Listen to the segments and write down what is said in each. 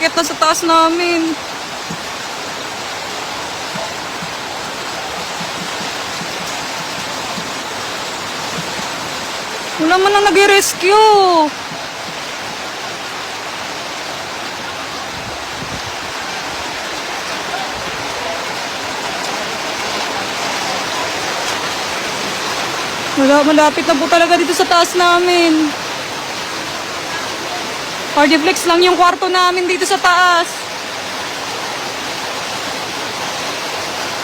aakyat na sa taas namin. Wala man na nag-rescue. Wala, malapit na po talaga dito sa taas namin. Hardiflex lang yung kwarto namin dito sa taas.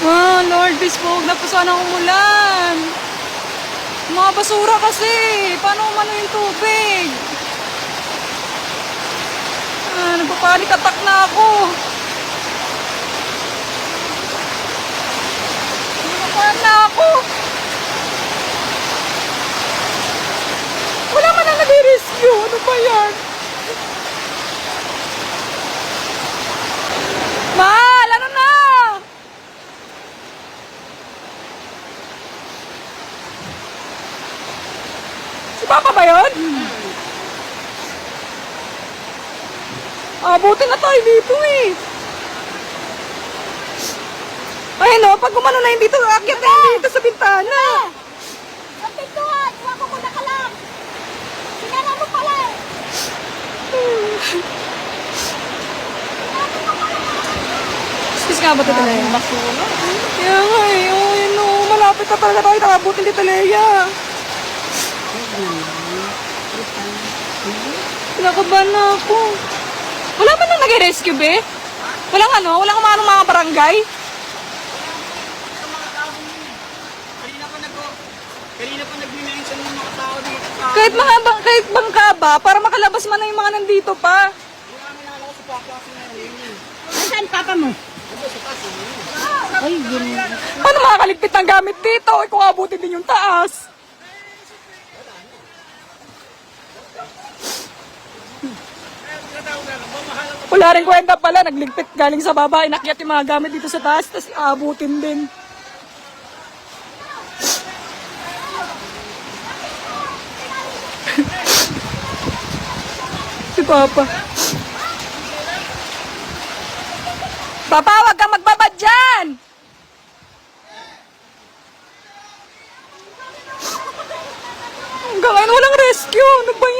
Ah, Lord, please po, huwag na po sana umulan. Mga basura kasi. Paano umano yung tubig? Ah, nagpapanik attack na ako. Nagpapanik na ako. Wala man na nag-rescue. Ano ba yan? Mahal, ano na? Si Papa ba yun? Abutin na tayo dito eh. Ay no, pag umano na yun dito, akyat na yun dito sa bintana. Sa pintuan, iwan ko muna ka lang. Sinara mo pala eh. Excuse nga ba ito talaga? Basura. Kaya nga eh, oh, yun oh, malapit na talaga tayo, nakabutin dito Leia. Kinakabahan na ako. Wala man nang nag-rescue, be? Walang ano? Walang umanong mga barangay? Kahit mga bang, kahit bangka ba, para makalabas man na yung mga nandito pa. Hindi namin nakala ko sa paklase na yun. yun. Nasaan papa mo? Ay, yun. Paano makakaligpit ng gamit dito? Eh, kung abutin din yung taas. Wala rin kwenta pala, nagligpit galing sa baba, inakyat yung mga gamit dito sa taas, tapos aabutin din. si Papa. Papa, wag kang magbabad dyan! Hanggang ngayon walang rescue. Ano ba?